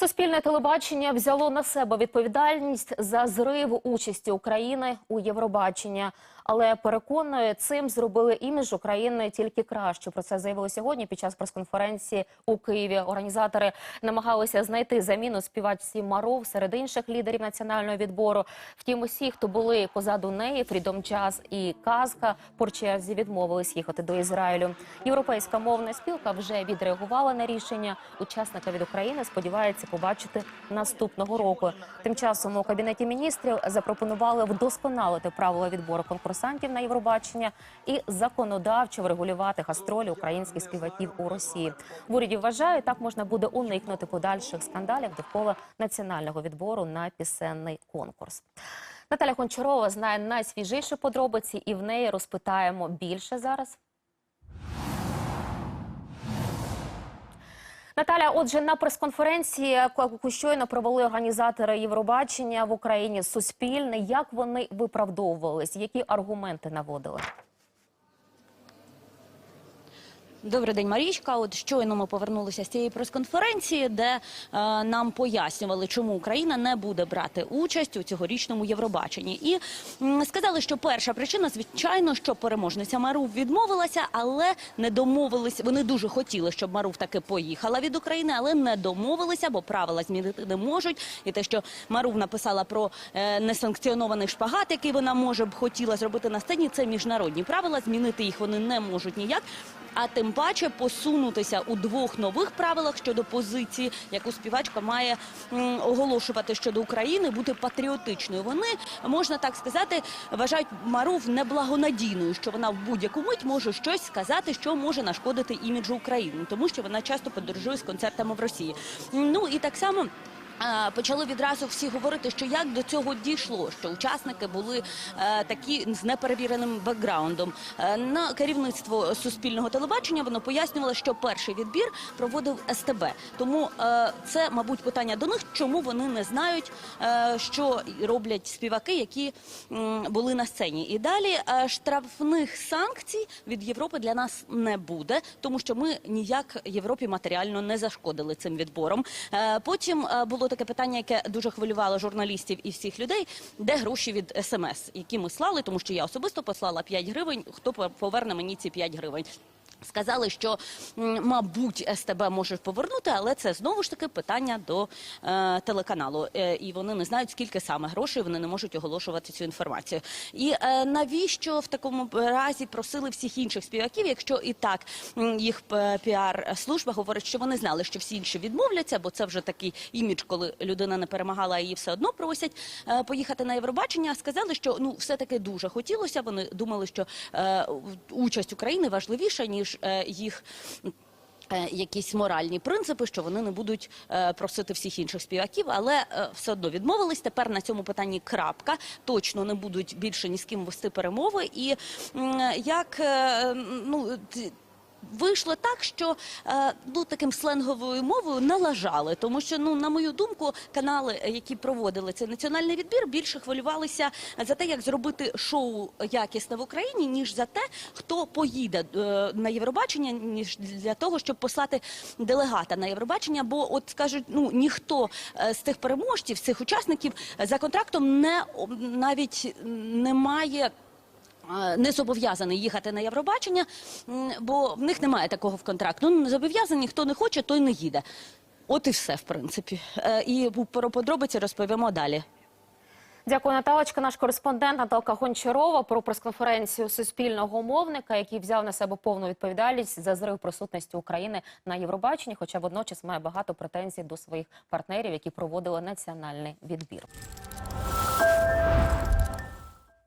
Суспільне телебачення взяло на себе відповідальність за зрив участі України у Євробаченні, але переконує, цим зробили імідж України тільки краще. Про це заявили сьогодні під час прес-конференції у Києві. Організатори намагалися знайти заміну співачці Маров серед інших лідерів національного відбору. Втім, усі, хто були позаду неї, Фрідом Час і Казка по черзі відмовились їхати до Ізраїлю. Європейська мовна спілка вже відреагувала на рішення. Учасника від України сподівається побачити наступного року. Тим часом у кабінеті міністрів запропонували вдосконалити правила відбору конкурсантів на Євробачення і законодавчо врегулювати гастролі українських співаків у Росії. В уряді вважають, так можна буде уникнути подальших скандалів довкола національного відбору на пісенний конкурс. Наталя Гончарова знає найсвіжіші подробиці, і в неї розпитаємо більше зараз. Наталя, отже, на прес-конференції, яку щойно провели організатори Євробачення в Україні Суспільне, як вони виправдовувались, які аргументи наводили? Добрий день, Марічка. От щойно ми повернулися з цієї прес-конференції, де е, нам пояснювали, чому Україна не буде брати участь у цьогорічному Євробаченні. І м, сказали, що перша причина, звичайно, що переможниця Марув відмовилася, але не домовились. Вони дуже хотіли, щоб Марув таки поїхала від України, але не домовилися, бо правила змінити не можуть. І те, що Марув написала про е, несанкціонований шпагат, який вона може б хотіла зробити на сцені, це міжнародні правила. Змінити їх вони не можуть ніяк. А тим паче посунутися у двох нових правилах щодо позиції, яку співачка має оголошувати щодо України, бути патріотичною. Вони можна так сказати, вважають Марув неблагонадійною, що вона в будь-яку мить може щось сказати, що може нашкодити іміджу України, тому що вона часто подорожує з концертами в Росії. Ну і так само. Почали відразу всі говорити, що як до цього дійшло, що учасники були е, такі з неперевіреним бекграундом. Е, на керівництво суспільного телебачення воно пояснювало, що перший відбір проводив СТБ. Тому е, це, мабуть, питання до них, чому вони не знають, що роблять співаки, які були на сцені. І далі штрафних санкцій від Європи для нас не буде, тому що ми ніяк Європі матеріально не зашкодили цим відбором. Потім було таке питання, яке дуже хвилювало журналістів і всіх людей, де гроші від смс, які ми слали, тому що я особисто послала 5 гривень. Хто поверне мені ці 5 гривень? Сказали, що мабуть СТБ може повернути, але це знову ж таки питання до е, телеканалу. Е, і вони не знають, скільки саме грошей вони не можуть оголошувати цю інформацію. І е, навіщо в такому разі просили всіх інших співаків, якщо і так їх е, піар-служба говорить, що вони знали, що всі інші відмовляться, бо це вже такий імідж, коли людина не перемагала, а її все одно просять е, поїхати на Євробачення. Сказали, що ну все таки дуже хотілося. Вони думали, що е, участь України важливіша ніж е, їх. е, Якісь моральні принципи, що вони не будуть е, просити всіх інших співаків, але все одно відмовились. Тепер на цьому питанні крапка. Точно не будуть більше ні з ким вести перемови. І як ну. Вийшло так, що е, ну таким сленговою мовою налажали, тому що ну на мою думку, канали, е, які проводили цей національний відбір, більше хвилювалися за те, як зробити шоу якісне в Україні, ніж за те, хто поїде е, на Євробачення, ніж для того, щоб послати делегата на Євробачення. Бо, от скажуть, ну ніхто з цих переможців, з цих учасників за контрактом не навіть не має не зобов'язаний їхати на Євробачення, бо в них немає такого в контракту. Ну, не зобов'язані, хто не хоче, той не їде. От і все, в принципі. Е, І про подробиці розповімо далі. Дякую, Наталочка. Наш кореспондент Наталка Гончарова про прес-конференцію суспільного мовника, який взяв на себе повну відповідальність за зрив присутності України на Євробаченні, хоча водночас має багато претензій до своїх партнерів, які проводили національний відбір.